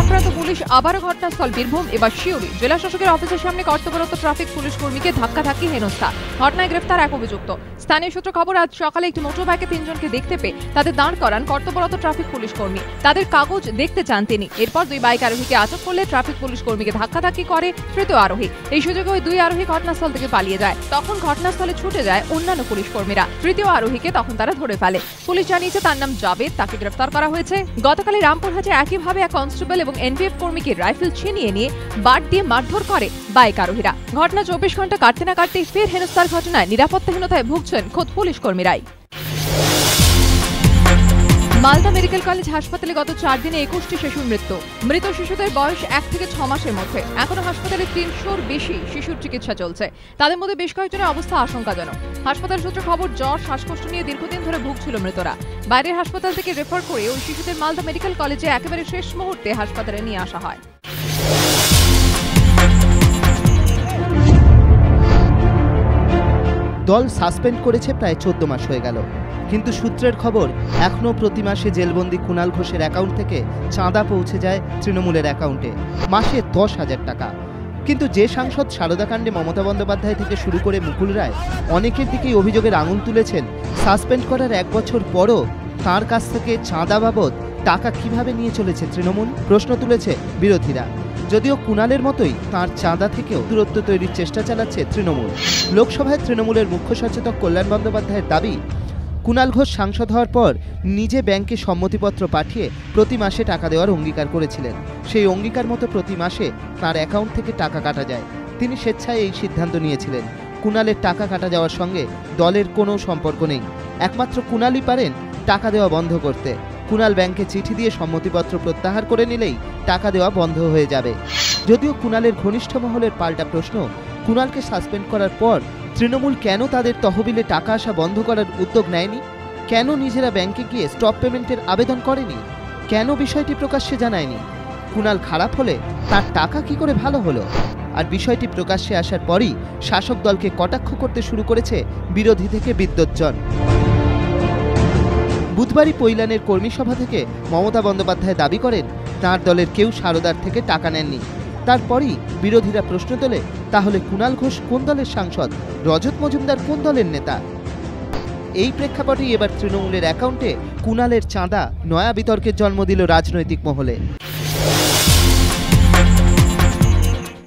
আক্রান্ত পুলিশ আবারও ঘটনাস্থল বীরভূম। এবার শিউরি জেলা শাসকের অফিসের সামনে কর্তব্যরত ট্রাফিক পুলিশ কর্মীকে ধাক্কাধাক্কি হেনস্থা। ঘটনায় গ্রেফতার এক অভিযুক্ত। স্থানীয় সূত্র খবর, আজ সকালে একটি মোটর বাইকে তিনজনকে দেখতে পেয়ে তাদের দাঁড় করান কর্তব্যরত ট্রাফিক পুলিশ কর্মী। তাদের কাগজ দেখতে চান তিনি। এরপর দুই বাইক আরোহীকে আটক করলে ট্রাফিক পুলিশ কর্মীকে ধাক্কাধাক্কি করে তৃতীয় আরোহী। এই সুযোগে ওই দুই আরোহী ঘটনাস্থল থেকে পালিয়ে যায়। তখন ঘটনাস্থলে ছুটে যায় অন্যান্য পুলিশ কর্মীরা। তৃতীয় আরোহীকে তখন তারা ধরে ফেলে। পুলিশ জানিয়েছে তার নাম জাবেদ। তাকে গ্রেফতার করা হয়েছে। গতকালই রামপুরহাটে একইভাবে এক কনস্টেবল এবং এনপিএফ কর্মীকে রাইফেল ছিনিয়ে নিয়ে বাট দিয়ে মারধর করে বাইক আরোহীরা। ঘটনা চব্বিশ ঘণ্টা কাটতে না কাটতেই ফের হেনস্থার ঘটনায় নিরাপত্তাহীনতায় ভুগছেন খোদ পুলিশ কর্মীরাই। মালদা মেডিকেল কলেজ হাসপাতালে গত চার দিনে একুশটি শিশুর মৃত্যু। মৃত শিশুদের বয়স এক থেকে ছ মাসের মধ্যে। এখনও হাসপাতালে তিনশোর বেশি শিশুর চিকিৎসা চলছে। তাদের মধ্যে বেশ কয়েকজনের অবস্থা আশঙ্কাজনক। হাসপাতাল সূত্রে খবর, জ্বর, শ্বাসকষ্ট নিয়ে দীর্ঘদিন ধরে ভুগছিল মৃতরা। বাইরের হাসপাতাল থেকে রেফার করে ওই শিশুদের মালদা মেডিকেল কলেজে একেবারে শেষ মুহূর্তে হাসপাতালে নিয়ে আসা হয়। দল সাসপেন্ড করেছে প্রায় চোদ্দ মাস হয়ে গেল। কিন্তু সূত্রের খবর, এখনও প্রতি মাসে জেলবন্দি কুণাল ঘোষের অ্যাকাউন্ট থেকে চাঁদা পৌঁছে যায় তৃণমূলের অ্যাকাউন্টে মাসে দশ হাজার টাকা। কিন্তু যে সাংসদ সারদাকাণ্ডে মমতা বন্দ্যোপাধ্যায় থেকে শুরু করে মুকুল রায়, অনেকের দিকেই অভিযোগের আঙুল তুলেছেন, সাসপেন্ড করার এক বছর পরও তার কাছ থেকে চাঁদা বাবদ টাকা কীভাবে নিয়ে চলেছে তৃণমূল? প্রশ্ন তুলেছে বিরোধীরা। যদিও কুণালের মতোই তার চাঁদা থেকেও দূরত্ব তৈরির চেষ্টা চালাচ্ছে তৃণমূল। লোকসভায় তৃণমূলের মুখ্য সচেতক কল্যাণ বন্দ্যোপাধ্যায়ের দাবি, কুণাল ঘোষ সাংসদ হওয়ার পর নিজে ব্যাংকে সম্মতিপত্র পাঠিয়ে প্রতি মাসে টাকা দেওয়ার অঙ্গীকার করেছিলেন। সেই অঙ্গীকার মতো প্রতি মাসে তার অ্যাকাউন্ট থেকে টাকা কাটা যায়। তিনি স্বেচ্ছায় এই সিদ্ধান্ত নিয়েছিলেন। কুণালের টাকা কাটা যাওয়ার সঙ্গে দলের কোনো সম্পর্ক নেই। একমাত্র কুণালই পারেন টাকা দেওয়া বন্ধ করতে। কুণাল ব্যাংকে চিঠি দিয়ে সম্মতিপত্র প্রত্যাহার করে নিলেই টাকা দেওয়া বন্ধ হয়ে যাবে। যদিও কুণালের ঘনিষ্ঠ মহলের পাল্টা প্রশ্ন কুণালকে সাসপেন্ড করার পর তৃণমূল কেন তাদের তহবিলে টাকা আসা বন্ধ করার উদ্যোগ নেয়নি? কেন নিজেরা ব্যাংকে গিয়ে স্টপ পেমেন্টের আবেদন করেনি? কেন বিষয়টি প্রকাশ্যে জানায়নি? কুণাল খারাপ হলে তার টাকা কি করে ভালো হলো? আর বিষয়টি প্রকাশ্যে আসার পরই শাসক দলকে কটাক্ষ করতে শুরু করেছে বিরোধী থেকে বিদ্যুৎজন। বুধবারই পৈলানের কর্মী সভা থেকে মমতা বন্দ্যোপাধ্যায় দাবি করেন, তার দলের কেউ সারদার থেকে টাকা নেননি। তারপরই বিরোধীরা প্রশ্ন তোলে, তাহলে কুণাল ঘোষ কোন দলের সাংসদ, রজত মজুমদার কোন দলের নেতা? এই প্রেক্ষাপটেই এবার তৃণমূলের অ্যাকাউন্টে কুনালের চাঁদা, নয়া বিতর্কের জন্ম দিল রাজনৈতিক মহলে।